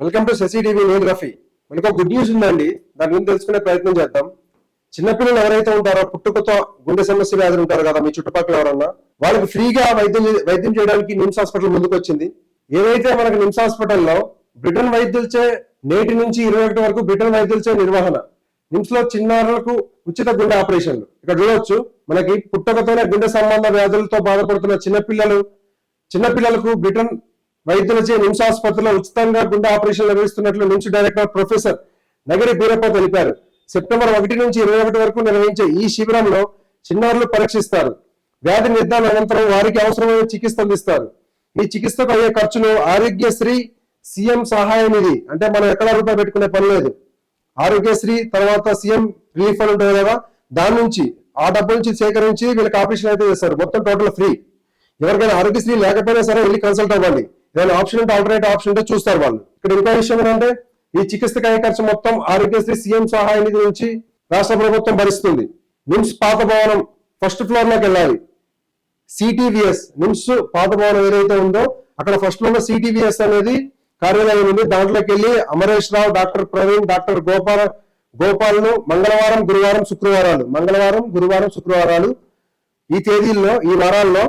Welcome to Shashi TV నేను రఫీ. మనకు ఒక గుడ్ న్యూస్ ఉందండి. దాని గురించి తెలుసుకునే ప్రయత్నం చేద్దాం. చిన్నపిల్లలు ఎవరైతే ఉంటారో పుట్టుకతో గుండె సమస్య వ్యాధులు ఉంటారు కదా మీ చుట్టుపక్కల ఎవరన్నా వాళ్ళకి ఫ్రీగా వైద్యం వైద్యం చేయడానికి నిమ్స్ హాస్పిటల్ ముందుకు వచ్చింది ఏదైతే మనకి నిమ్స్ హాస్పిటల్లో బ్రిటన్ వైద్యులచే నేటి నుంచి ఇరవై ఒకటి వరకు బ్రిటన్ వైద్యులచే నిర్వహణ నిమ్స్లో చిన్నారులకు ఉచిత గుండె ఆపరేషన్లు. ఇక్కడ చూడవచ్చు మనకి పుట్టకతోనే గుండె సంబంధ వ్యాధులతో బాధపడుతున్న చిన్నపిల్లలు చిన్నపిల్లలకు బ్రిటన్ వైద్యులచే నిమ్స్ ఆసుపత్రిలో ఉచితంగా గుండె ఆపరేషన్ నిర్వహిస్తున్నట్లు నిమ్స్ డైరెక్టర్ ప్రొఫెసర్ నగరి బీరప్ప తెలిపారు. సెప్టెంబర్ ఒకటి నుంచి ఇరవై ఒకటి వరకు నిర్వహించే ఈ శిబిరంలో చిన్నారులు పరీక్షిస్తారు. వ్యాధి నిర్ధారణ అనంతరం వారికి అవసరమైన చికిత్స అందిస్తారు. ఈ చికిత్సకు అయ్యే ఖర్చును ఆరోగ్యశ్రీ సీఎం సహాయ నిధి అంటే మనం ఎక్కడ రూపాయి పెట్టుకునే పని లేదు. ఆరోగ్యశ్రీ తర్వాత సీఎం రిలీఫ్ ఫండ్ ఉంటుంది కదా దాని నుంచి ఆ డబ్బు నుంచి సేకరించి వీళ్ళకి ఆపరేషన్ అయితే చేస్తారు. మొత్తం టోటల్ ఫ్రీ. ఎవరికైనా ఆరోగ్యశ్రీ లేకపోయినా సరే వెళ్ళి కన్సల్ట్ అవ్వండి. ఏదైనా ఆప్షన్ ఉంటే ఆల్టర్నేట్ ఆప్షన్ ఉంటే చూస్తారు వాళ్ళు. ఇక్కడ ఇంకో విషయం ఏంటంటే ఈ చికిత్స అయ్యే ఖర్చు మొత్తం ఆరోగ్యశ్రీ సీఎం సహాయ నిధి నుంచి రాష్ట్ర ప్రభుత్వం భరిస్తుంది. నిమ్స్ పాత భవనం ఫస్ట్ ఫ్లోర్లోకి వెళ్ళాలి. సిటీవీఎస్ నిమ్స్ పాత భవనం ఏదైతే ఉందో అక్కడ ఫస్ట్లో సిటీవీఎస్ అనేది కార్యాలయం ఉంది. దాంట్లోకి వెళ్ళి అమరేష్ రావు డాక్టర్ ప్రవీణ్ డాక్టర్ గోపాల్ గోపాల్ను మంగళవారం గురువారం శుక్రవారాలు మంగళవారం గురువారం శుక్రవారాలు ఈ తేదీల్లో ఈ వారాల్లో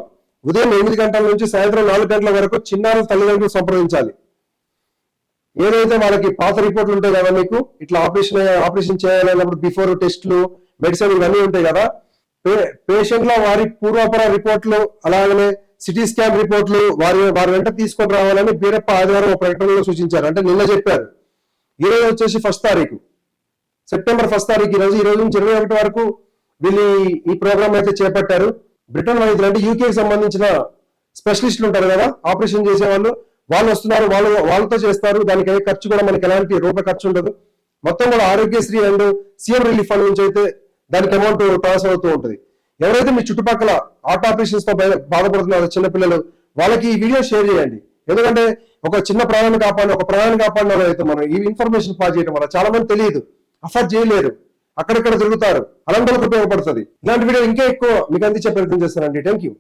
ఉదయం ఎనిమిది గంటల నుంచి సాయంత్రం నాలుగు గంటల వరకు చిన్నారుల తల్లిదండ్రులు సంప్రదించాలి. ఏదైతే వాళ్ళకి పాత రిపోర్ట్లు ఉంటాయి కదా మీకు ఇట్లా ఆపరేషన్ ఆపరేషన్ చేయాలన్నప్పుడు బిఫోర్ టెస్ట్లు మెడిసిన్ ఇవన్నీ ఉంటాయి కదా పేషెంట్ల వారి పూర్వపర రిపోర్ట్లు అలాగనే సిటీ స్కాన్ రిపోర్ట్లు వారి వారి వెంట తీసుకొని రావాలని బీరప్ప ఆదివారం ఒక ప్రకటనలో సూచించారు. అంటే నిన్న చెప్పారు. ఈ రోజు వచ్చేసి ఫస్ట్ తారీఖు. సెప్టెంబర్ ఫస్ట్ తారీఖు ఈ రోజు ఈ రోజు నుంచి ఇరవై ఒకటి వరకు వీళ్ళు ఈ- ఈ ప్రోగ్రామ్ అయితే చేపట్టారు. బ్రిటన్ వైద్యులు అంటే యూకేకి సంబంధించిన స్పెషలిస్టులు ఉంటారు కదా ఆపరేషన్ చేసే వాళ్ళు వాళ్ళు వస్తున్నారు వాళ్ళు వాళ్ళతో చేస్తారు. దానికి అయ్యే ఖర్చు కూడా మనకి ఎలాంటి రూపాయి ఖర్చు ఉండదు. మొత్తం కూడా Aarogyasri and CM relief fund నుంచి అయితే దానికి అమౌంట్ ట్రాన్స్ఫర్ అవుతూ ఉంటుంది. ఎవరైతే మీ చుట్టుపక్కల హార్ట్ ఆపరేషన్స్తో బా- బాధపడుతున్నారో చిన్నపిల్లలు వాళ్ళకి ఈ వీడియో షేర్ చేయండి. ఎందుకంటే ఒక చిన్న ప్రాణాన్ని కాపాడిన ఒక ప్రాణాన్ని కాపాడిన అయితే మనం ఈ ఇన్ఫర్మేషన్ పాస్ చేయడం వల్ల చాలా మంది తెలియదు. అఫర్ చేయలేరు. అక్కడక్కడ తిరుగుతారు. అలాంటి వాళ్ళకి ఉపయోగపడుతుంది. ఇలాంటి వీడియో ఇంకా ఎక్కువ మీకు అందించే ప్రయత్నం చేస్తానండి. Thank you